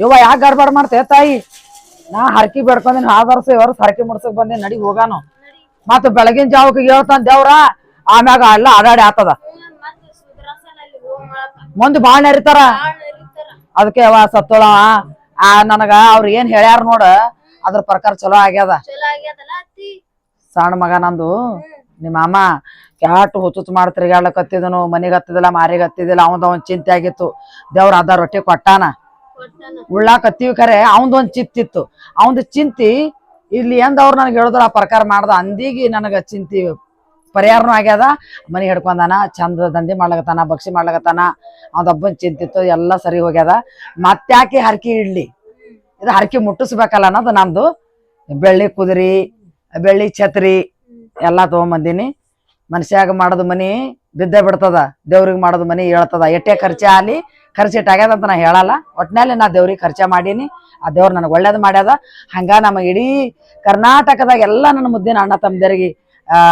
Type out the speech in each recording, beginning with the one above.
ಯವ್ವ ಯಾಕೆ ಗಡ್ಬಡ್ ಮಾಡ್ತೆ ತಾಯಿ? ನಾ ಹರಕಿ ಬೇಡ್ಕೊಂಡಿನ ಹಾ ವರ್ಷ ಹರಕಿ ಮುಡ್ಸಕ್ ಬಂದಿ ನಡಿ ಹೋಗಾನು. ಮತ್ತ ಬೆಳಗಿನ ಜಾವಕ್ಕೆ ಹೇಳ್ತಾನ ದೇವ್ರ ಆಮ್ಯಾಗ ಅಲ್ಲ ಅಡಾಡಿ ಆತದ. ಮುಂದ್ ಬಾಳ್ ನರಿತಾರ? ಅದಕ್ಕೆ ಅವ ಸತ್ತೋಳ. ಆ ನನಗ ಅವ್ರ ಏನ್ ಹೇಳ್ಯಾರ ನೋಡ ಅದ್ರ ಪ್ರಕಾರ ಚಲೋ ಆಗ್ಯದ. ಸಣ್ಣ ಮಗ ನಂದು ನಿಮ್ಮ ಅಮ್ಮ ಕ್ಯಾಟ್ ಹುಚ್ಚುಚ್ ಮಾಡಿ ತಿರ್ಗಾಡ್ಲಕತ್ತಿದನು ಮನೆಗೆ ಹತ್ತಿದಿಲ್ಲ ಮಾರಿಗೆ ಹತ್ತಿದಿಲ್ಲ ಅವಂದ ಒಂದ್ ಚಿಂತೆ ಆಗಿತ್ತು. ದೇವ್ರ ಅದ ರೊಟ್ಟಿ ಕೊಟ್ಟಾನ? ಉಳ್ಳಾಕತ್ತೀವಿ ಖರೆ ಒಂದ್ ಚಿತ್ತಿತ್ತು. ಅವಂದ್ ಚಿಂತಿ ಇಲ್ಲಿ ಎಂದ ಅವ್ರು ನನಗೆ ಹೇಳಿದ್ರ ಆ ಪ್ರಕಾರ ಮಾಡ್ದ ಅಂದಿಗೆ ನನಗ ಚಿಂತಿ ಪರಿಹಾರನೂ ಆಗ್ಯದ. ಮನೆ ಹಿಡ್ಕೊಂಡಾನ ಚಂದ ದಂಧೆ ಮಾಡ್ಲಕತ್ತಾನ ಬಕ್ಷಿ ಮಾಡ್ಲಕತ್ತಾನ ಹಬ್ಬನ ಚಿಂತಿತ್ತು ಎಲ್ಲ ಸರಿ ಹೋಗ್ಯದ. ಮತ್ತ್ಯಾಕೆ ಹರಕಿ ಇಡ್ಲಿ? ಇದು ಹರಕಿ ಮುಟ್ಟಿಸ್ಬೇಕಲ್ಲ ಅನ್ನೋದು ನಮ್ದು ಬೆಳ್ಳಿ ಕುದುರಿ ಬೆಳ್ಳಿ ಛತ್ರಿ ಎಲ್ಲ ತಗೊಂಬಂದಿನಿ. ಮನುಷ್ಯಾಗ ಮಾಡೋದು ಮನಿ ಬಿದ್ದ ಬಿಡ್ತದ ದೇವ್ರಿಗೆ ಮಾಡೋದು ಮನಿ ಹೇಳ್ತದ. ಎಟ್ಟೆ ಖರ್ಚೆ ಆಲಿ ಖರ್ಚು ಇಟ್ಟಾಗ್ಯದ ಅಂತ ನಾ ಹೇಳಲ್ಲ. ಒಟ್ನಲ್ಲಿ ನಾ ದೇವ್ರಿಗೆ ಖರ್ಚ ಮಾಡೀನಿ. ಆ ದೇವ್ರು ನನಗೆ ಒಳ್ಳೇದು ಮಾಡ್ಯದ. ಹಂಗ ನಮ್ಮ ಇಡೀ ಕರ್ನಾಟಕದಾಗ ಎಲ್ಲ ನನ್ನ ಮುದ್ದಿನ ಅಣ್ಣ ತಮ್ಮದರಿಗೆ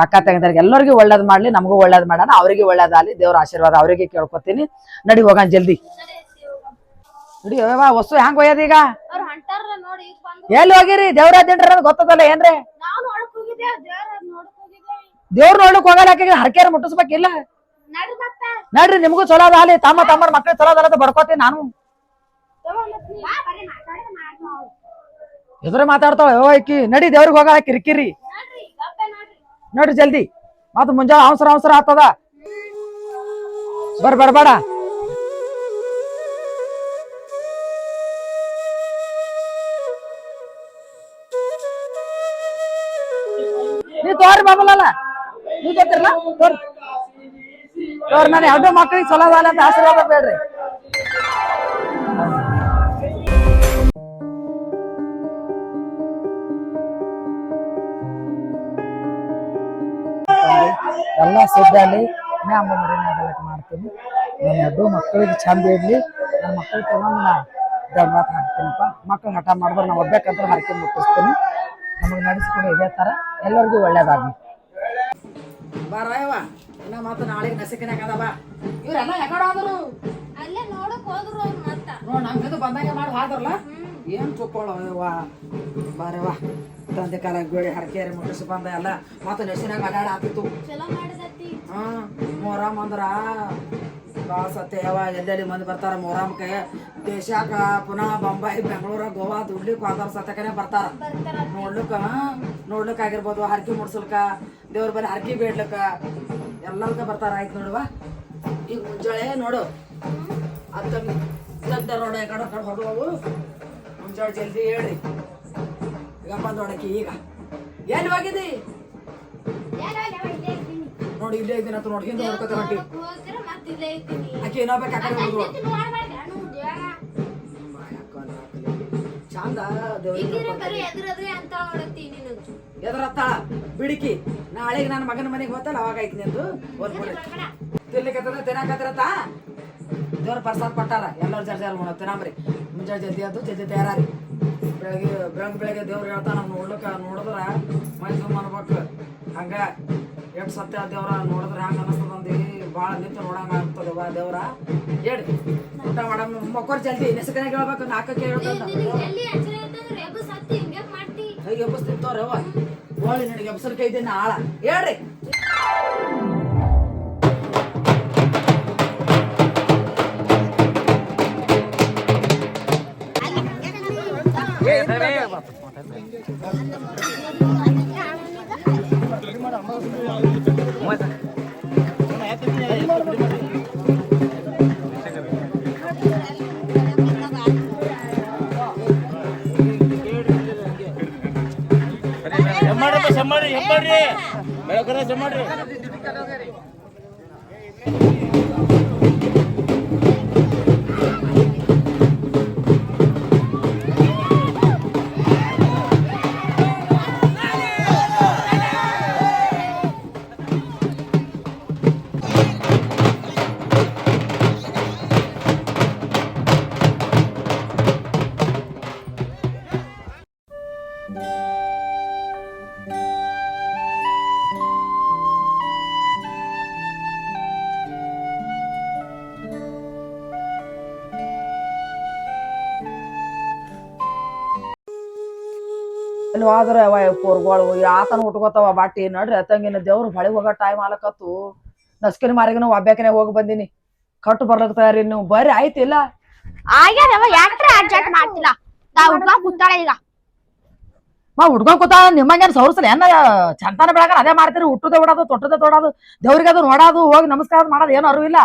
ಅಕ್ಕ ತಂಗಿದರಿಗೆ ಎಲ್ಲರಿಗೂ ಒಳ್ಳೇದು ಮಾಡ್ಲಿ ನಮಗೂ ಒಳ್ಳೇದು ಮಾಡೋಣ ಅವ್ರಿಗೆ ಒಳ್ಳೇದಾಗಲಿ ದೇವ್ರ ಆಶೀರ್ವಾದ ಅವರಿಗೆ ಕೇಳ್ಕೊತೀನಿ. ನಡಿ ಹೋಗೋಣ ಜಲ್ದಿ. ನೋಡಿ ವಸ್ತು ಹೆಂಗ್ ಒಯ್ಯದ ಈಗ? ಎಲ್ಲಿ ಹೋಗಿರಿ? ದೇವ್ರ ಅದು ಗೊತ್ತದಲ್ಲ ಏನ್ರಿ? ದೇವ್ರ ನೋಡ್ಲಿಕ್ ಹೋಗಲ್ಲ ಯಾಕೆ ಹರಕೆಯರ್ ಮುಟ್ಟಿಸ್ಬೇಕಿಲ್ಲ. ನಡ್ರಿ, ನಿಮಗೂ ಚಲೋ ಅದ, ಅಲ್ಲಿ ತಮ್ಮ ತಮ್ಮರ ಮಕ್ಳು ಚಲೋ ಅದಲ್ಲ ಅಂತ ಬಡ್ಕೋತೀನಿ ನಾನು. ಎದುರು ಮಾತಾಡ್ತಾವ ಯವ್ವ ಐಕಿ ನಡಿ ದೇವ್ರಿಗೆ ಹೋಗಲ್ಲ ಕಿರಿಕಿರಿ. ನೋಡ್ರಿ ಜಲ್ದಿ. ಮತ್ ಮುಂಜಾನೆ ಅವಸರ ಅವಸರ ಆಗ್ತದ. ಬರ್ ಬರ್ಬೇಡ ನೀ ತೋರಿ ಬಾಬಲಲ್ಲ. ನೀ ಮಕ್ಕಳಿಗೆ ನಾನು ಚಲೋ ಅದಾಲ ಅಂತ ಆಶೀರ್ವಾದ ಬೇಡ್ರಿ. ಎಲ್ಲ ಮರಿನಾಗಲಕ್ಕೆ ಮಾಡ್ತೀನಿ. ನನ್ನ ಎರಡು ಮಕ್ಕಳಿಗೆ ಚಂದ ಇರ್ಲಿ. ನನ್ನ ಮಕ್ಕಳು ತಗೊಂಡು ನಾ ದೊಡ್ಡ ಹಾಕ್ತೀನಪ್ಪ. ಮಕ್ಕಳು ಹಠ ಮಾಡಿದ್ರೆ ನಾವು ಒಬ್ಬೇಕಂತ ಹರಕೆ ಮುಟ್ಟಿಸ್ತೀನಿ. ನಮಗೆ ನಡೆಸ್ಕೊಂಡು ಇದೇ ತರ. ಎಲ್ಲರಿಗೂ ಒಳ್ಳೇದಾಗಲಿ. ಬಾರಯವ್ವ ಇನ್ನ ಮತ್ತೆ ನಾಳೆ ನಸಿಕಿನಾಗ ಅದಾವ. ಇವ್ರೆಲ್ಲ ಯಾಕಡೆ ಆದರು? ಅಲ್ಲೇ ನೋಡಕ್ ಹೋದ್ರು ಅವ್ರು ಮತ್ತ. ನೋಡ್ ನಮ್ಗಿದು ಬಂದಂಗೆ ಮಾಡಿ ಹಾದ್ರಲ್ಲ? ಏನ್ ಚುಕ್ಕೊಳ್ಳವ ಬಾರವ್ವ ತಂದೆ ಕಾಲ ಬೇಡಿ ಹರಕೇರಿ ಮುಟ್ಟಿಸಿ ಬಂದ ಎಲ್ಲ. ಮತ್ತೆ ನೆಸಿನಾಗ ಅಡ್ಯಾಡ ಆತಿತ್ತು ಚಲೋ ಮಾಡಿದತ್ತಿ. ಮೊಹರಂ ಅಂದ್ರ ಭಾಳ ಸತ್ಯ ಯಾವ ಎಲ್ಲೆಲ್ಲಿ ಮಂದಿ ಬರ್ತಾರ ಮೊಹರಂಗೆ ದೇಶಾಕ ಪುನಃ ಬೊಂಬಾಯಿ ಬೆಂಗಳೂರ, ಗೋವಾ ದುಡ್ಲಿಕ್ಕೆ ಹೋದಾರ ಸತ್ಯಕನೇ ಬರ್ತಾರ. ನೋಡ್ಲಿಕ್ಕೆ ನೋಡ್ಲಿಕ್ಕ ನೋಡ್ಲಿಕ್ ಆಗಿರ್ಬೋದು, ಹರಕೆ ಮುಡ್ಸಲ್ಕ ದೇವ್ರ ಬಲ್ಲಿ ಹರಕೆ ಬೇಡ್ಲಕ್ಕ. ಎಲ್ಲಲ್ಕ ಬರ್ತಾರ, ಆಯ್ತು ನೋಡುವ. ಈಗ ಮುಂಜಾಳೆ ನೋಡು. ಅಂತ ಇದ್ದ ನೋಡು ಈ ಕಡೆ ಕಡೆ ಹೊರಡುವವು ಮುಂಜಾಳೆ ಜಲ್ದಿ ಹೇಳಿ. ಈಗ ಬಂದ್ ನೋಡಕ್ಕೆ ಈಗ. ಎಲ್ಲಿ ಹೋಗಿದಿ ಏನೋ ಯಾವ ಇಲ್ಲೇ ಇದ್ದೀನಿ ನೋಡಿ ಇಲ್ಲೇ ಇದ್ದೀನಿ ಅಂತ ನೋಡಿ ಹಿಂದೆ ನೋಡ್ಕೊತ ಆಕೆ ಏನೋ ಬೇಕು ಚಂದ ಎದುರತ್ತಾಳ ಬಿಡಿಕಿ. ನಾಳೆಗೆ ನನ್ನ ಮಗನ ಮನೆಗೆ ಹೋತಲ್ಲ ಅವಾಗ ಐತಿ ನಿಂದು ಓದ್ಬಿಡಿ ತಿನ್ಲಿಕ್ಕತ್ತದ ತಿನ್ನಾಕತ್ತಿರತ್ತ? ದೇವ್ರ ಪ್ರಸಾದ ಕೊಟ್ಟಾರ ಎಲ್ಲರೂ ಜರ್ ಜರ ಮಾಡೋ ತಿನ್ನಂಬ್ರಿ ಮುಂಜಾನೆ ಜಲ್ದಿ ಅದು ಜಲ್ದಿ ತಯಾರಿ ಬೆಳಗ್ಗೆ ಬೆಳಗ್ಗೆ ಬೆಳಗ್ಗೆ ದೇವ್ರು ಹೇಳ್ತಾನ ನೋಡ್ಲಿಕ್ಕೆ ನೋಡಿದ್ರ ಮೈ ಮಾಡ್ಬೇಕು ಅನ್ಬೇಕು ಹಂಗ ಎಷ್ಟು ಸತ್ಯ ದೇವ್ರ ನೋಡಿದ್ರೆ ಹ್ಯಾಂಗ ಅನಿಸ್ತದ ಅಂದಿ. ಭಾಳ ನಿಂತು ನೋಡಂಗ ಆಗ್ತದವ ದೇವ್ರ. ಹೇಳಿ. ಊಟ ಮಾಡಮ್ ಮಕ್ಕೋರ್ ಜಲ್ದಿ ನೆಸಕನಾಗ ಹೇಳ್ಬೇಕು ನಾಲ್ಕಕ್ಕೆ ಹೇಳ್ಬೇಕು ಹಿಂಗೆ ಎಬ್ಬಿಸ್ತಿರ್ತವ್ರವ ಹೋಳಿ ನನಗೆ ಎಬ್ಸರ್ ಕೈ ಇದ್ದೇನೆ ಆಳ ಹೇಳ್ರಿ. ಮಾಡ್ರಿ ಸಮ್ಮಾಡ್ರಿ ಹೆಮ್ಮಾಡ್ರಿ ಬೆಳಕರ ಹೋದ್ರ ಅವ ಪೋರ್ಗಳು ಆತನ ಉಟ್ಕೋತಾವ ಬಾಟಿ. ನಡ್ರಿ ಅತ್ತಂಗಿನ ದೇವ್ರು ಬಳಿ ಹೋಗೋ ಟೈಮ್ ಆಲಕತ್ತು. ನಸ್ಕಿನ ಮಾರಿಗನ ಒಬ್ಯಾಕನೆ ಹೋಗಿ ಬಂದಿನಿ. ಕಟ್ಟು ಬರ್ಲಕ್ ತಯಾರಿ ನೀವು ಬರ್ರಿ ಆಯ್ತಿಲ್ಲ ಆಗ್ಯಾದವ ಯಾಕ್ರೆ ಅಡ್ಜಸ್ಟ್ ಮಾಡ್ತಿಲ್ಲ? ನಾ ಹುಡ್ಗ ಕೂತಾಳ ಈಗ. ಮಾ ಹುಡ್ಕೊಂಡ್ ಕೂತ ನಿಮ್ಮಂಗೇನ್ ಸೌರ್ಸಲ್ಲ? ಏನ ಚಂತಾನ ಬೆಳಗಾರ ಅದೇ ಮಾಡ್ತೀರಿ ಹುಟ್ಟುದೇ ಬಿಡೋದು ತೊಟ್ಟದೆ ತೊಡೋದು ದೇವ್ರಿಗೆ ಅದು ನೋಡೋದು ಹೋಗಿ ನಮಸ್ಕಾರ ಮಾಡೋದು ಏನು ಅರಿವಿಲ್ಲ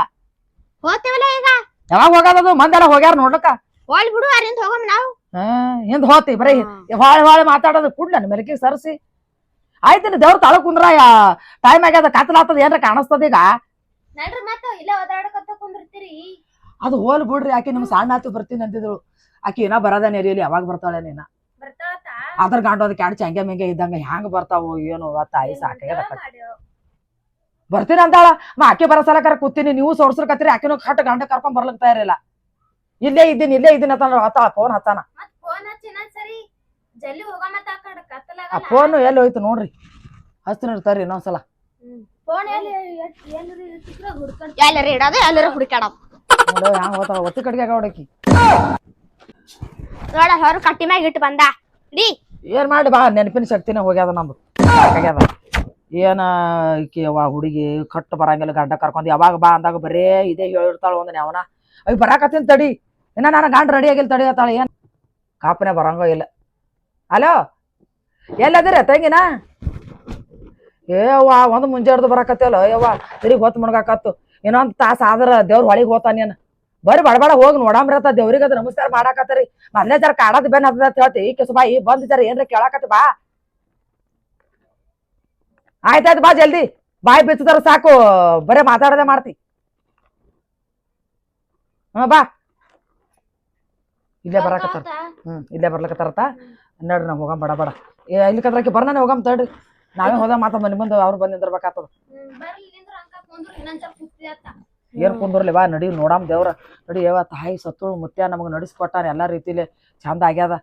ಹೋಗ್ತೇವಲ್ಲ ಈಗ? ಯಾವಾಗ ಹೋಗೋದದು ಮಂದೆಲ್ಲ ಹೋಗ್ಯಾರ ನೋಡ್ಲಕ್ಕ. ಹೋಲ್ ಬಿಡು ಅರಿಂದ ಹೋಗಮ್ ನಾವು. ಹಾ ಹಿಂದ್ ಹೋತಿ ಬರೀ. ಭಾಳ ಭಾಳ ಮಾತಾಡೋದು ಕುಡ್ಲ ಮೆಲಕಿಗೆ ಸರ್ಸಿ. ಆಯ್ತಿನ ದೇವ್ರ ತಳ ಕುಂದ್ರ ಟೈಮ್ ಆಗ್ಯದ ಕತ್ಲಾತದ ಏನ್ರ ಕಾಣಿಸ್ತದ ಈಗ? ನಡ್ರಿ ಮತ್ತ ಇಲ್ಲ ಒದಾಡಕತ್ತ ಕುಂದಿರ್ತೀರಿ. ಅದು ಹೋಲ್ ಬಿಡ್ರಿ ಆಕಿ ನಿಮ್ ಸಣ್ಣ ಆತು ಬರ್ತೀನಿ ಅಂತಿದ್ರು ಆಕಿ ಏನ ಬರದ ನೆರಿಯಲಿ ಯಾವಾಗ ಬರ್ತಾಳೆ ನೀನ? ಅದ್ರ ಗಂಡು ಅದಕ್ಕೆ ಎರಡು ಚಂಗೆ ಮಂಗೆ ಇದ್ದಂಗ ಹ್ಯಾಂಗ ಬರ್ತಾವೋ ಏನು ತಾಯಿ ಸಾಕಾಗ್ಯದ. ಬರ್ತೀನಿ ಅಂತಾಳ ಮಾ ಆಕೆ ಬರೋ ಸಲಕರ ಕೂತೀನಿ ನೀವು ಸೋರ್ಸ್ರಕತ್ತೀರಿ ಆಕಿನೂ ಕಟ್ ಗಂಡ ಕರ್ಕೊಂಡ್ ಬರ್ಲಕ್ ತಯಾರಿಲ್ಲ. ಇಲ್ಲೇ ಇದ್ದೀನಿ ಇಲ್ಲೇ ಇದ್ದೀನಿ ಅಂತ ಹತ್ತಾಳ ಫೋನ್ ಹತ್ತಾನ ಆ ಫೋನ್ ಎಲ್ಲಿ ಹೋಯ್ತು ನೋಡ್ರಿ. ಹಸ್ತಿನ ಇರ್ತಾರಿ ಇನ್ನೊಂದ್ಸಲ. ಹುಡ್ಕೊಂಡ್ ಎಲ್ಲರ ಇಡೋದು ಎಲ್ಲರ ಹುಡುಕಾಡೋದು ನೋಡು ಹ್ಯಾಂಗ ಹೋತಾವ ಒತ್ತಿ ಕಟ್ಗೆ ಹೊಡಕಿ ನೋಡ ಹೊರ ಕಟ್ಟಿ ಮ್ಯಾಗ ಇಟ್ಟು ಬಂದ. ಇಡಿ. ಏನ್ ಮಾಡಿ ಬಾ ನೆನಪಿನ ಶಕ್ತಿನೇ ಹೋಗ್ಯದ ನಮ್ದು. ಸಾಕಾಗ್ಯದ ಏನ ಈಕಿ ಅವ್ವ ಹುಡುಗಿ ಕಟ್ಟು ಬರಂಗಿಲ್ಲ ಗಂಡ ಕರ್ಕೊಂಡ್ ಯಾವಾಗ ಬಾ ಅಂದಾಗ ಬರೇ ಇದೇ ಹೇಳಿರ್ತಾಳ ಒಂದ್ ಅವನ. ಅವ್ ಬರಾಕತ್ತೀನಿ ತಡಿ. ಇನ್ನ ನಾನು ಗಾಂಡ್ ರೆಡಿ ಆಗಿಲ್ಲ ತಡಿ ಏನು? ಕಾಪನೆ ಬರಂಗೋ ಇಲ್ಲ. ಹಲೋ ಎಲ್ಲದಿರ ತಂಗಿನ? ಏ ಅವ್ವ, ಒಂದು ಮುಂಜಾಡ್ದು ಬರಾಕತ್ತಲ್ಲ ಯವ್ವ ತಿರುಗಿ ಹೊತ್ತು ಮುಣಗಾಕತ್ತು. ಇನ್ನೊಂದ್ ತಾಸು ಆದ್ರೆ ದೇವ್ರ ಹೊಳಿಗೆ ಹೋತಾನೇನು ಬರ್ರಿ ಬಡಬಡ ಹೋಗಿ ನೋಡಂಬ್ರತ ದೇವ್ರಿಗೆ ಅದು ನಮಸ್ಕಾರ ಮಾಡಾಕತ್ತರಿ. ಮೊದ್ಲೇ ಜರ ಕಾಡದ್ ಅದ ಹೇಳ್ತಿ. ಈ ಹೇಳ್ತಿ ಕೆಸಬಾಯಿ ಬಂದ್ ಜರ ಏನ್ರ ಕೇಳಾಕತ್ತಿ ಬಾ. ಆಯ್ತಾಯ್ತು ಬಾ ಜಲ್ದಿ. ಬಾಯಿ ಬಿಚ್ಚದಾರ ಸಾಕು. ಬರೇ ಮಾತಾಡದೆ ಮಾಡ್ತಿ. ಹಾ, ಬಾ. ಇಲ್ಲೇ ಬರಾಕತ್ತಾರ ಹ್ಞೂ ಇಲ್ಲೇ ಬರ್ಲಕತ್ತಾರತ ನಡ್ರಿ ನಾವು ಹೋಗಂ ಬಡ ಬಡ ಏ ಇಲ್ಲಿ ಕದ್ರಕ್ಕೆ ಬರ್ನಾನೆ ಹೋಗಂ ತಡ್ರಿ. ನಾವೇ ಹೋದ ಮಾತ ಮನೆ ಮುಂದೆ ಅವ್ರು ಬಂದ್ ನಿಂದಿರ್ಬೇಕಾಗ್ತದ. ಏನು ನಿಂದ್ರ ಅಂಕ ಕುಂದ್ರು ಇನ್ನೊಂದ್ ಸ್ವಲ್ಪ ಕುತ್ತಿ ಅತ್ತ ಏನ್ ಕುಂದ್ರಲಿ ಬಾ ನಡಿ ನೋಡಾಮ್ ದೇವ್ರ. ನಡಿ ಯಾವ ತಾಯಿ ಸತ್ತು ಮುತ್ಯ ನಮಗ್ ನಡಿಸ್ಕೊಟ್ಟಾನ ಎಲ್ಲಾ ರೀತಿಲಿ ಚಂದ ಆಗ್ಯದ.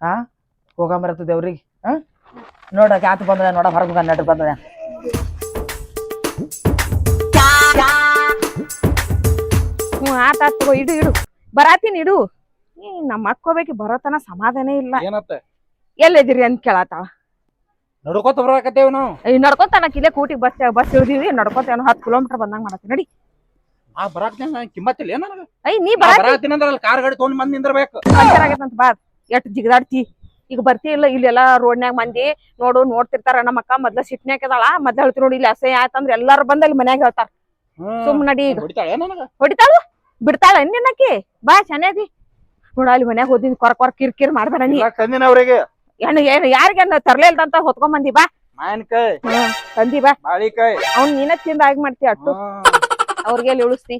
ಹಾ ಹೋಗಂಬರತ್ತ ದೇವ್ರಿಗೆ. ಹಾ ನೋಡ ಕ್ಯಾತ್ ಬಂದ ನೋಡ ಹೊರಗೆ ನಡ್ರಿ ಬಂದ ಹ್ಞೂ ಆತ ತಗೋ ಇಡು ಇಡು. ಬರಾತೀನಿ ಇಡು. ಈ ನಮ್ಮ ಅಕ್ಕೋಬೇಕಿ ಬರೋತನ ಸಮಾಧಾನ ಇಲ್ಲ. ಏನತ್ತ? ಎಲ್ಲಿದಿರಿ ಅಂತ ಕೇಳತ್ತಾಳ. ನಡ್ಕೋತ ಬರಾಕತ್ತೇವ್ ನಾವು. ಈ ನಡ್ಕೊಂತ ನಾ ಇಲ್ಲೇ ಕೂಟಿಗೆ ಬಸ್ ಬಸ್ ಇಳ್ದೀವಿ ನಡ್ಕೊಂತ ಏನೋ ಹತ್ತು ಕಿಲೋಮೀಟರ್ ಬಂದಂಗ ಮಾಡತ್ತಿ. ನಡಿ. ಆ ಬರಾಕ್ತೇನ ಕಿಮ್ಮತ್ತಿಲ್ಲ ಏನ್ ನನಗ? ಐ ನೀ ಅಂದ್ರೆ ಅಲ್ಲಿ ಕಾರ್ ಗಾಡಿ ತೊಗೊಂಡ್ ಬಂದ್ ನಿಂದಿರ್ಬೇಕು. ಪಂಚರ್ ಆಗೈತಂತ ಬಾ. ಎಷ್ಟ್ ಜಿಗದಾಡ್ತಿ. ಈಗ ಬರ್ತಿ ಇಲ್ಲ ಇಲ್ಲೆಲ್ಲ ರೋಡ್ನ್ಯಾಗ ಮಂದಿ ನೋಡು ನೋಡ್ತಿರ್ತಾರ. ನಮ್ಮ ಅಕ್ಕ ಮೊದ್ಲ ಸಿಟ್ನ್ಯಾಕದಾಳ ಮೊದ್ಲ ಹೇಳ್ತಿ ನೋಡಿ ಇಲ್ಲಿ ಅಸಹ್ಯ ಆಯ್ತಂದ್ರ ಎಲ್ಲಾರು ಬಂದ ಅಲ್ಲಿ ಮನ್ಯಾಗ ಹೇಳ್ತಾರ. ಸುಮ್ ನಡಿ ಈಗ. ಹೊಡಿತಾಳೆ? ಬಿಡ್ತಾಳ ನಿನ್ನಕ್ಕಿ? ಬಾ ಚೆನ್ನಾಗಿ ನೋಡ ಅಲ್ಲಿ ಮನ್ಯಾಗ ಹೋದಿನ ಕೊರ ಕೊರ ಕಿರ್ ಕಿರ್ ಮಾಡ್ಬೇಡ ನೀ. ತಂದಿನ ಅವ್ರಿಗೆ. ಹೆಣ್ಣು ಏನು ಯಾರಿಗೇನು ತರ್ಲೇ ಇಲ್ದಂತ ಹೊತ್ಕೊಂಡ್ ಬಂದಿ ಬಾ. ಮಾವಿನಕಾಯಿ ತಂದಿ ಬಾ. ಬಾಳಿಕಾಯಿ ಅವ್ನ್ ನೀನ ತಿಂದ ಆಗಿ ಮಾಡ್ತಿ ಅಟ್ಟು. ಅವ್ರಿಗೆ ಎಲ್ಲಿ ಉಳಿಸ್ತಿ?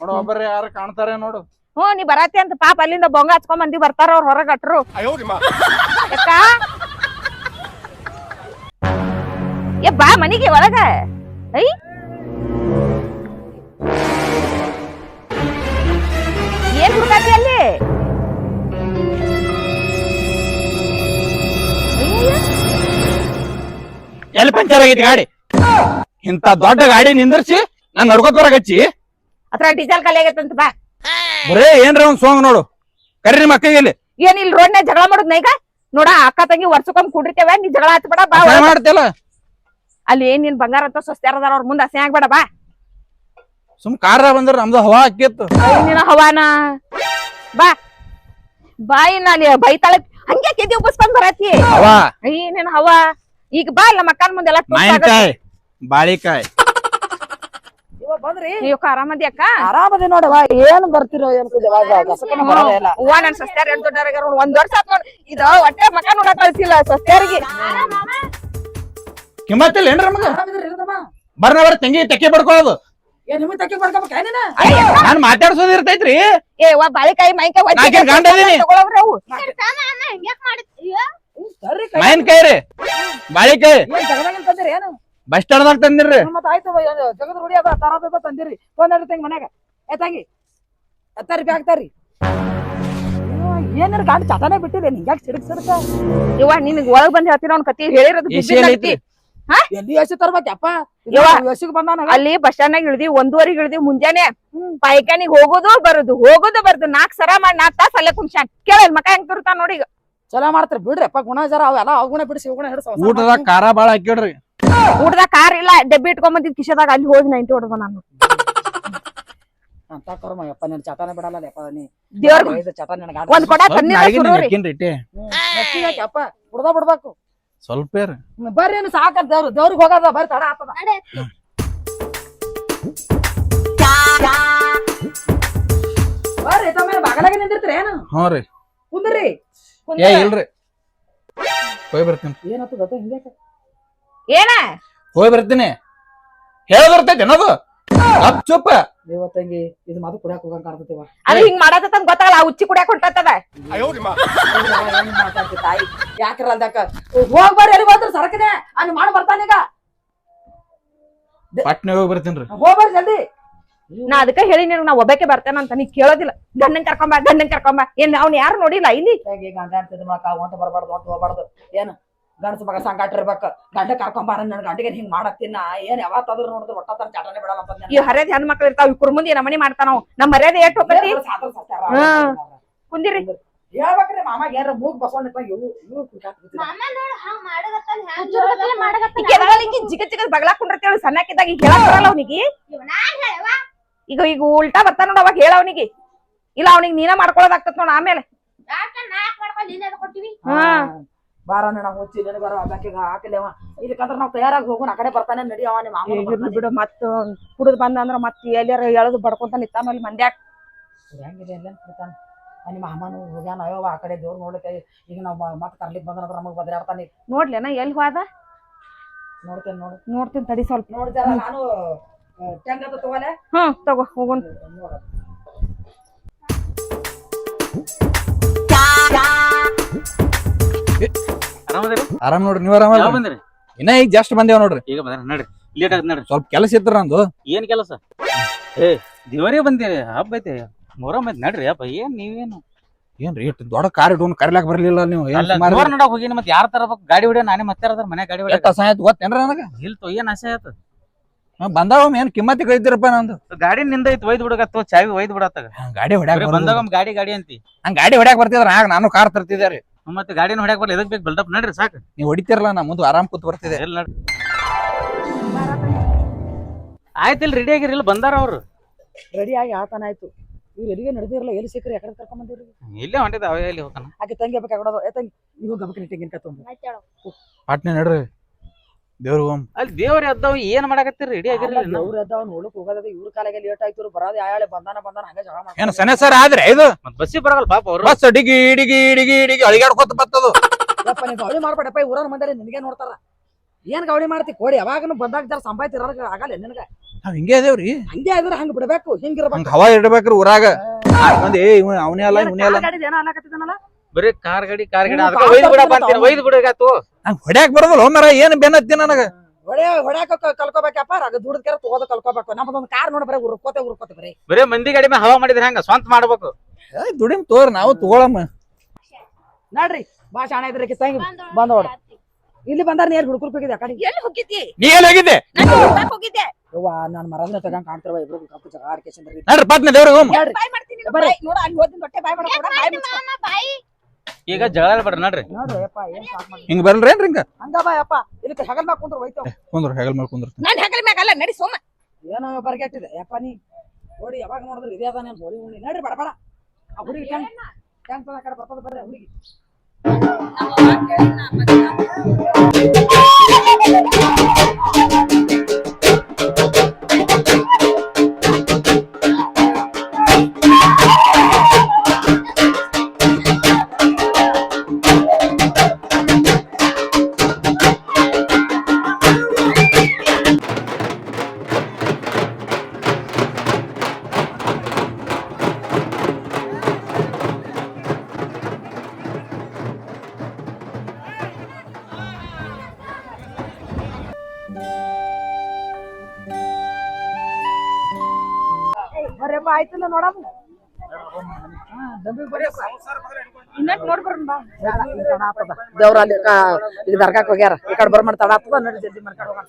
ನೋಡು ಒಬ್ಬರೇ ಯಾರು ಕಾಣ್ತಾರೆ ನೋಡು. ಹ್ಞೂ ನೀ ಬರತಿ ಅಂತ ಪಾಪ ಅಲ್ಲಿಂದ ಬೊಂಗ ಹಚ್ಕೊಂಡ್ ಬಂದಿ ಬರ್ತಾರ ಅವ್ರ ಹೊರಗೆ ಅಟ್ರು. ಏ ಬಾ ಮನಿಗೆ ಒಳಗ. ಐ? ಎಲ್ಲಿ ಪಂಚರ್ ಆಗೈತಿ ಗಾಡಿ? ಇಂತ ದೊಡ್ಡ ಗಾಡಿ ನಿಂದ್ರಿಸಿ ನಾನ್ ನಡ್ಕೋತ ಬರಾಕಚ್ಚಿ ಅತ್ರ ಡೀಸೆಲ್ ಖಾಲಿ ಆಗೈತಂತ ಬಾ. ಬರೇ ಏನ್ರ ಒಂದ್ ಸಾಂಗ್ ನೋಡು. ಕರಿ ನಿಮ್ಮ ಅಕ್ಕಗೆ ಇಲ್ಲಿ. ಏನ್ ಇಲ್ಲಿ ರೋಡ್ನ್ಯಾಗ ಜಗಳ ಮಾಡುದ್ ನೈಗ ನೋಡ ಅಕ್ಕ ತಂಗಿ ವರ್ಷಕ್ಕೊಮ್ಮೆ ಕುಡಿರ್ತೇವೆ ನೀ ಜಗಳ ಬಿಡ ಬಾ. ಮಾಡ್ತಿಲ್ಲ ಅಲ್ಲಿ ಏನ್ ನಿನ್ ಬಂಗಾರ ಅಂತ ಸ್ವಸ್ತ್ಯಾರ ಅದಾರ ಅವ್ರ ಮುಂದೆ ಹಸಿ ಆಗ್ಬೇಡ ಬಾ. ಸುಮ್ ಕಾರ ಬಂದ್ರ ನಮ್ದು ಹವಾ ಹಾಕಿತ್ತು. ನಿನ್ನ ಹವಾನ? ಬಾ. ಬಾಯಿ ನಾಲಿ ಬೈತಾಳೆ ಹಂಗೆ ಕೆದಿ ಉಬ್ಬಸ್ಕೊಂಡ್ ಬರತಿ ಹವಾ? ಐ ನಿನ್ನ ಹವಾ? ಈಗ ಬಾ ನಮ್ಮ ಅಕ್ಕನ ಮುಂದೆಲ್ಲ ಮಾವಿನಕಾಯಿ ಬಾಳಿಕಾಯಿ. ಇವ ಬಂದ್ರಿ? ನೀವು ಆರಾಮದಿ ಅಕ್ಕ? ಆರಾಮದಿ ನೋಡವ ಏನ್ ಬರ್ತಿರೋ ಏನ್ ನನ್ ಸಸ್ತ್ಯಾರ ಎಂಟ್ ಒಂದ್ ವರ್ಷ ಆತ್ ನೋಡ್. ಇದು ಹೊಟ್ಟೆ ಮಕ ನೋಡಕ್ ಕಳ್ಸಿಲ್ಲ ಸಸ್ತ್ಯಾರಿಗೆ. ಕಿಮ್ಮತ್ತಿಲ್ಲ ಏನ್ರ ಮಗ? ಬರ್ನ ಬರ ತಂಗಿ ತೆಕ್ಕಿ ನಾನ್? ಮಾತಾಡ್ಸೋದ್ ಇರ್ತೈತ್ರಿ. ಏ ವಾ ಬಾಳಿಕಾಯಿ ಮೈಕಾಯಿ ಗಂಡ ಅದೀನಿ. ತಗೊಳವ್ರಿ ಕೈ- ಮಾವಿನಕಾಯಿ ರೀ ಬಾಳಿಕಾಯಿ ಏನ್ ಜಗದಾಗಿಲ್ ತಂದಿರಿ ಏನು? ಬಸ್ ಸ್ಟಾಂಡ್ದಾಗ ತಂದಿರ್ರಿ. ಮತ್ತ ಆಯ್ತು ಜಗದ ರೂಢಿ ಅದ ತರದ ತಂದಿರಿ. ಫೋನ್ ತಂಗಿ ಮನ್ಯಾಗ. ಏ ತಂಗಿ ಎತ್ತಾರಿ ಬ್ಯಾಗ್ತಾರಿ ಏನಾರ ಗಾಡಿ ಚಟನೆ ನಿಂಗೆ ಯಾಕೆ ಸಿಡಕ್ ಸಿಡಕ? ಇವ ನಿನಗ್ ಒಳಗ್ ಬಂದ್ ಹೇಳ್ತೀನಿ ಅವ್ನ ಕತಿ ಹೇಳಿರೋದು ಎಸಿ ಬಿದ್ದಿದ್ದ ಐತ್ರಿ? ಐತಿ. ಎಲ್ಲಿ ಎಸಿ ತರ್ಬೇಕಪ್ಪ? ಯವ್ವ. ಎಸಿಗೆ ಬಂದಾನ ಅಲ್ಲಿ ಬಸ್ ಸ್ಟಾಂಡ್ ಇಳ್ದಿ ಒಂದೂವರೆಗೆ ಇಳ್ದಿ ಮುಂಜಾನೆ ಪೈಕಾನಿಗೆ ಹೋಗೋದು ಬರೋದು ಹೋಗೋದು ಬರೋದು. ನಾಕ್ ಸರ ಮಾಡಿ ನಾಕ್ ತಾಸ ಅಲ್ಲೇ ಕುಂಶಾನ್ ಕೇಳ ಮಕ ಹೆಂಗ್ ತುರ್ತಾನ ನೋಡಿ ಈಗ. ಚಲೋ ಮಾಡ್ತಾರ ಬಿಡ್ರಿಪ್ಪ ಗುಣ ಜರ ಅವೆಲ್ಲ ಅವಗುಣ ಬಿಡಿಸಿ ಅವಗುಣ ಹಿಡಿಸ ಊಟದಾಗ ಖಾರ ಬಾಳ ಹಾಕಿಡ್ರಿ ಊಟದಾಗ ಕಾರ್ ಇಲ್ಲ ಡಬ್ಬಿ ಇಟ್ಕೊಂಡ್ ಬಂದಿದ್ ಕಿಶದಾಗ ಅಲ್ಲಿ ಹೋಗಿ ನೈಂಟಿ ಹೊಡೆದ ನಾನು. ಅಂತ ಕರ್ಮ ಯಪ್ಪ ನಿನ್ ಚಟನ ಬಿಡಲ್ಲ ಯಪ್ಪ ನೀ ದೇವ್ರ ಐದು ಚಟ ನಿನಗ ಒಂದ್ ಕೊಡ ತಣ್ಣೀರ ಸುಡೋರಿ ಇಟ್ಟೆ. ಯಪ್ಪ ಬಿಡ್ದ ಬಿಡ್ಬೇಕು. ಸ್ವಲ್ಪ ಬರ್ರಿ ಏನು ಸಾಕ ದೇವ್ರು ದೇವ್ರಿಗೆ ಹೋಗದ ಬರ್ರಿ ತಡ ಆತದ. ಬರ್ರಿ ತಮ್ಮ ಬಾಗಲಾಗ ನಿಂದಿರ್ತೀರೇನು ಹ್ಞೂ ರೀ. ಕುಂದ್ರಿ. ಏ ಇಲ್ರಿ. ಹೋಗಿ ಬರ್ತೀನಿ. ಏನತ್ತು ಗೊತ್ತ? ಹಿಂಗೆ ಏನ? ಹೋಗಿ ಬರ್ತೀನಿ. ಹೇಳ ಬರ್ತೈತೆ ಅನ್ನೋದು. ಅಪ್ ಚುಪ್ಪ ಇವತ್ತಂಗಿ ಇದು ಮಾತು ಕುಡಿಯಾಕ ಹೋಗಂಗ್ ಕಾಣ್ತತಿವ ಅದು ಹಿಂಗ್ ಮಾಡತ್ತ ಗೊತ್ತಾಗಲ್ಲ ಆ ಉಚ್ಚಿ ಕುಡಿಯಾಕ ಹೊಂಟತ್ತದ. ತಾಯಿ ಯಾಕ್ರ ಅಂದಾಕ ಹೋಗ್ ಬರ್ರಿ ಎಲ್ಲಿ ಹೋದ್ರ ಸರಕನೆ. ಅಲ್ಲಿ ಮಾಡಿ ಬರ್ತಾನೀಗ ಪಟ್ನೆ ಹೋಗಿ ಬರ್ತೀನಿ ರೀ. ಹೋಗ್ ಬರ್ರಿ ಜಲ್ದಿ. ನಾ ಅದಕ್ಕೆ ಹೇಳಿ ನಿನಗ್ ನಾ ಒಬ್ಬಕ್ಕೆ ಬರ್ತೇನಂತ ನೀ ಕೇಳೋದಿಲ್ಲ. ಗಂಡನ್ ಕರ್ಕೊಂಬ ಗಂಡನ್ ಕರ್ಕೊಂಬ ಏನ್ ಅವ್ನ ಯಾರು ನೋಡಿಲ್ಲ ಇಲ್ಲಿ? ತಂಗಿ ಗಂಡ ಅಂತಿದ್ ಮಾಡಕ ಹೊಂಟ ಬರ್ಬಾರ್ದು ಹೊಂಟ ಹೋಗ್ಬಾರ್ದು ಏನು? ಗಂಡಸ ಮಗ ಸಂಗಾಟ ಇರ್ಬೇಕು. ಗಂಡ ಕರ್ಕೊಂಬಾರ ನನ್ ಗಂಡಿಗೆ ಹಿಂಗ್ ಮಾಡತ್ತಿನ ಏನ್ ಯಾವತ್ತಾದ್ರೂ ನೋಡಿದ್ರೆ ಒಟ್ಟ ತನ ಚಟನೆ ಬಿಡಲ್ಲ ಅಂತ ಈ ಹರ್ಯದ ಹೆಣ್ ಮಕ್ಳು ಇರ್ತಾವ ಇವ್ರ ಮುಂದೆ ನಮ್ಮನೆ ಮಾಡ್ತಾನ? ನಮ್ಮ ಮರ್ಯಾದೆ ಎಷ್ಟು ಹೋಗತಿ ಕುಂದಿರಿ ಹೇಳ್ಬೇಕ್ರಿ ಮಾಮಾಗ ಏನ್ರ ಮೂಗ್ ಬಸವಣ್ಣ ಇವು ಇವು ಹಂಗ್ ಈಕಿ ಹಿಂಗೆ ಜಿಗ ಜಿಗ ಬಗ್ಲಾಕ್ ಕುಂಡಿರ್ತೇಳಿ ಸಣ್ಣಕ್ಕಿದ್ದಾಗ ಹೇಳಕ್ ಬರಲ್ಲ ಅವನಿಗೆ? ಈಗ ಈಗ ಉಲ್ಟಾ ಬರ್ತಾನ ನೋಡ ಅವಾಗ ಹೇಳ ಅವನಿಗೆ. ಇಲ್ಲ ಅವನಿಗೆ ನೀನ ಮಾಡ್ಕೊಳ್ಳೋದಾಗ್ತದ ನೋಡ ಆಮೇಲೆ. ಯಾಕ ನಾಕ್ ಮಾಡ್ಕೊಂಡು ನೀನೇ ಕೊಟ್ಟಿವಿ ಹಾ. ಬಾರ ನಾವು ಹುಚ್ಚಿ ನಿನಗೆ ಬರೋ ಅಬ್ಬಾಕಿಗೆ ಹಾಕಲೇವ ಇದಕ್ಕಂದ್ರ ನಾವು ತಯಾರಾಗಿ ಹೋಗೋಣ. ಆ ಕಡೆ ಬರ್ತಾನೆ ನಡಿಯವ ನಿಮ್ಮ ಮಾಮ ಇರ್ಲಿ ಬಿಡು ಮತ್ತ ಕುಡಿದು ಬಂದ ಅಂದ್ರ ಮತ್ ಎಲ್ಲಾರ ಎಳದು ಬಡ್ಕೊಂತ ನಿತ್ತ ಆಮೇಲೆ ಮಂದ್ಯಾಕ್. ಹೆಂಗಿದೆ ಎಲ್ಲೇನ್ ಬಿಡ್ತಾನ ನಿಮ್ಮ ಮಾಮನು ಹೋಗ್ಯಾನ ಅಯ್ಯೋ ಆ ಕಡೆ ದೇವ್ರು ನೋಡ್ಲಿಕ್ಕೆ ಈಗ ನಾವು ಮತ್ತೆ ಕರ್ಲಿಕ್ಕೆ ಬಂದ್ರ ಬದ್ರೆ ಬದ್ರಾಡ್ತಾನೆ ನೋಡ್ಲೇನ ಎಲ್ಲಿ ಹೋದ ನೋಡ್ತೇನೆ ನೋಡು. ನೋಡ್ತೀನಿ ತಡಿ ಸ್ವಲ್ಪ. ನೋಡ್ತಾರ ನಾನು ಹ್ಮ್ ತಗೋ ಹೋಗೋಣ ಆರಾಮ್ ನೋಡ್ರಿ ನೀವು ಆರಾಮ ಬಂದ್ರಿ? ಇನ್ನ ಈಗ ಜಸ್ಟ್ ಬಂದೇವ್ ನೋಡ್ರಿ. ಈಗ ಬಂದ್ರಿ ನೋಡ್ರಿ. ಲೇಟ್ ಆಗತ್ ನೋಡ್ರಿ. ಸ್ವಲ್ಪ ಕೆಲಸ ಇತ್ರ ನಂದು. ಏನ್ ಕೆಲಸ? ಏ ದಿವಾರಿ ಬಂದಿರಿ. ಹಬ್ಬ ಐತೆ. ಮೊರಮ್ ಐತಿ ನಡ್ರಿ. ಅಪ್ಪ ಏನ್ ನೀವೇನು? ಏನ್ರಿ ಇಟ್ಟು ದೊಡ್ಡ ಕಾರ್ ಇಟ್ಕೊಂಡು ಕರಿಲಾಕ್ ಬರ್ಲಿಲ್ಲ ನೀವು? ಏನ್ ಸುಮಾರು ನೋಡ್ ನೋಡಕ್ ಹೋಗಿ ಮತ್ತೆ ಯಾರ ತರಬೇಕು? ಗಾಡಿ ಹೊಡಿಯೋ ನಾನೇ ಮತ್ತೆ ಅದಾರ ಮನೆ ಗಾಡಿ ಹೊಡಿಯೋ. ಆಯ್ತು ಗೊತ್ತೇನ್ರಿ ನನಗ? ಇಲ್ತು ಏನ್ ಆಸೆ ಆಯ್ತು? ಬಂದಾವ ಏನ್ ಕಿಮ್ಮತ್ತಿ ಕಳಿತಿರಪ್ಪ ನಂದು. ಗಾಡಿ ನಿಂದ ಐತಿ ಒಯ್ದು ಬಿಡಕತ್ತು ಚಾವಿ ಒಯ್ದು ಬಿಡತ್ತ ಗಾಡಿ ಹೊಡ್ಯಾಕ ಬಂದಾಗ ಒಮ್ಮೆ ಗಾಡಿ ಗಾಡಿ ಅಂತಿ. ಹಂಗ ಗಾಡಿ ಹೊಡ್ಯಾಕ ಬರ್ತಿದ್ರ ಆಗ ನಾನು ಕಾರ್ ತರ್ತಿದ್ದೆ ರೀ. ಮತ್ತೆ ಗಾಡಿನ ಹೊಡ್ಯಾಕ ಬರ್ಲಿ ಎದಕ್ ಬೇಕು ಬಿಲ್ಡಪ್ ನಡ್ರಿ ಸಾಕು. ನೀವ್ ಹೊಡಿತಿರಲ್ಲ ನಾ ಮುಂದೆ ಆರಾಮ್ ಕೂತ್ ಬರ್ತಿದೆ. ಎಲ್ಲ ನಡ್ರಿ. ಆಯ್ತಿಲ್ ರೆಡಿ ಆಗಿರಿ ಇಲ್ಲ ಬಂದಾರ ಅವ್ರು. ರೆಡಿ ಆಗಿ ಆತನ ಆಯ್ತು. ಇವ್ರು ಎಲ್ಲಿಗೆ ನಡೆದಿರಲ್ಲ ಎಲ್ಲಿ ಸಿಕ್ಕರೆ ಎಕಡೆ ಕರ್ಕೊಂಬಂದಿರಿ ಇಲ್ಲೇ ಹೊಂಟಿದ ಅವ ಎಲ್ಲಿ ಹೋಗ್ತಾನ. ಆಕೆ ತಂಗಿ ಬೇಕಾಗಿ ಯಾಕಡೆ ಏ ತಂಗಿ ನೀವು ಗಮಕ ಕತ್ತೊಂದು ಪಾಟ್ನೆ ನಡ್ರಿ. ದೇವ್ರ ಓಂ ಅಲ್ಲಿ ದೇವ್ರ ಎದ್ದವ್ ಏನ್ ಮಾಡಾಕತ್ತೀರಿ? ರೆಡಿ ಆಗಿರ್ಲಿ ಅವ್ರ ಎದ್ದಾವ ನೋಡಕ್ ಹೋಗೋದ ಇವ್ರ ಕಾಲಾಗೆ ಲೇಟ್ ಆಯ್ತು ಬರೋದು ಯಾಳೆ ಬಂದಾನ ಬಂದಾನ ಹಂಗ ಜಗಳ ಏನ್ ಮಾಡ್ತಾರೆ. ಸನೆ ಸರ್ ಆದ್ರೆ ಇದು? ಮತ್ ಬಸ್ಸಿಗೆ ಬರಲ್ಲ ಪಾಪ ಅವ್ರು. ಬಸ್ ಡಿಗಿ ಡಿಗಿ ಡಿಗಿ ಡಿಗಿ ಅಳಿಗಾಡ್ಕೊತ ಬರ್ತದು ಯಪ್ಪ ನೀ ಗೌಳಿ ಮಾಡ್ಬೇಡಪ್ಪ ಈ ಊರನ್ ಮಂದಿ ನಿನಗೆ ನೋಡ್ತಾರ. ಏನ್ ಗೌಳಿ ಮಾಡ್ತಿ? ಕೋಡಿ ಯಾವಾಗನು ಬಂದಾಗ ಜರ ಸಂಪಾಯ್ತಿ ಇರೋದಕ್ಕೆ ಆಗಲ್ಲ ನಿನಗ. ನಾವ್ ಹಿಂಗೆ ಅದೇವ್ರಿ? ಹಂಗೆ ಇದ್ರೆ ಹಂಗ ಬಿಡ್ಬೇಕು ಹಿಂಗಿರ್ಬೇಕು ಹಂಗ ಹವಾ ಇಡ್ಬೇಕ್ರಿ ಊರಾಗ. ಮಂದಿ ಏ ಇವ ಅವನೇ ಅಲ್ಲ ಇವನೇ ಅಲ್ಲ. ಅಲ್ಲಕತ್ತಿದ್ದಾನಲ್ಲ ಬರೀ ಕಾರ್ ಗಾಡಿ ಕಾರ್ ಗಾಡಿ. ಅದಕ್ಕೆ ಒಯ್ದು ಬಿಡಪ್ಪ ಅಂತೀನಿ ಒಯ್ದು ಬಿಡಗಾತು ನಂಗೆ ಹೊಡ್ಯಾಕ್ ಬರೋದಲ್ಲ ಹೋಮರ ಏನ್ ಬೆನ್ನತ್ತಿ ನನಗ? ಹೊಡೆ ಹೊಡ್ಯಾಕ ಕಲ್ಕೋಬೇಕಪ್ಪ ರಗ ದುಡ್ದ ಕೆರ ತಗೋದ ಕಲ್ಕೋಬೇಕು. ನಮ್ದೊಂದು ಕಾರ್ ನೋಡಿ ಬರೀ ಉರ್ಕೋತೆ ಉರ್ಕೋತೆ ಬರೀ. ಬರೀ ಮಂದಿ ಗಾಡಿ ಮೇಲೆ ಹವಾ ಮಾಡಿದ್ರೆ ಹೆಂಗ? ಸ್ವಂತ ಮಾಡ್ಬೇಕು. ಏ, ದುಡಿಮ್ ತೋರ್ ನಾವು ತಗೊಳಮ್ಮ. ನೋಡ್ರಿ ಬಾ ಶಾಣ ಇದ್ರಕ್ಕೆ ತಂಗಿ. ಬಂದ ನೋಡ್ರಿ ಇಲ್ಲಿ ಬಂದಾರ ನೀರ್ ಹುಡುಕರ್ ಹೋಗಿದೆ ಕಡೆ ಎಲ್ಲಿ ಹೋಗಿದ್ದಿ? ನೀ ಎಲ್ಲಿ ಹೋಗಿದ್ದೆ? ಹೋಗಿದ್ದೆ ಯವ್ವ ನಾನು ಮರದ ತಗಂಗ್ ಕಾಣ್ತಿರುವ ಇಬ್ರು ಕಪ್ಪು ಜಗ ಆಡ್ಕೇಶನ್ ನಡ್ರಿ ಪಾಟ್ನೆ ದೇವ್ರ ಹೋಮ್ ನೋಡ್ರಿ ಬಾಯ್ ಮಾಡ್ತೀನಿ ನೋಡ ಅಲ್ಲಿ ಹೋದಿನ ಹೊಟ್ಟೆ ಬಾಯ್ ಮಾಡೋ ಬಾಯ್ ಮುಚ್ಕೊ. ಮಾಮ ಬಾಯಿ. ಈಗ ಜಗಳ ಬಿಡ್ರಿ ನಡ್ರಿ. ನೋಡ್ರಿ ಯಪ್ಪ ಏನ್ ಸಾಕ್ ಮಾಡಿ ಹಿಂಗ ಬರ್ಲ್ರೇನ್ರಿ ಹಿಂಗ? ಹಂಗ ಬಾ ಯಪ್ಪ ಇಲ್ಲಿ ಹೆಗಲ್ ಮ್ಯಾಗ ಕುಂದ್ರ ಹೋಯ್ತಾವ ಕುಂದ್ರ ಹೆಗಲ್ ಮೇಲೆ ಕುಂದ್ರ. ನಾನ್ ಹೆಗಲ ಮ್ಯಾಗ ಅಲ್ಲ ನಡಿ ಸೋಮ ಏನೋ ಬರ್ಗೆಟ್ಟಿದೆ. ಯಪ್ಪ ನೀ ನೋಡಿ ಯಾವಾಗ ನೋಡಿದ್ರಿ ಇದೇ ಅದಾನೆ ನಾನು ಹೋಳಿ ಉಣ್ಣಿ ನಡ್ರಿ ಬಡ ಬಡ. ಆ ಹುಡುಗಿ ಟ್ಯಾಂಕ್ ಟ್ಯಾಂಕ್ ತನ ಕಡೆ ಬರ್ತದ ಬರ್ರಿ ಆ ಹುಡುಗಿ. ಆಯ್ತಿಲ್ಲ ನೋಡಮ್ಮ. ಇನ್ನೊಂದ್ ನೋಡ್ ಬರೋಣ ಬಾ. ದೇವ್ರ ಅಲ್ಲಿ ಈಗ ದರ್ಗಾಕ್ ಹೋಗ್ಯಾರ. ಈ ಕಡೆ ಬರ್ಮಾಡ್ ತಡ ಆಗ್ತದ ನೋಡಿ ಜಲ್ದಿ ಮಾಡ್ಕೊಂಡು ಹೋಗೋಣ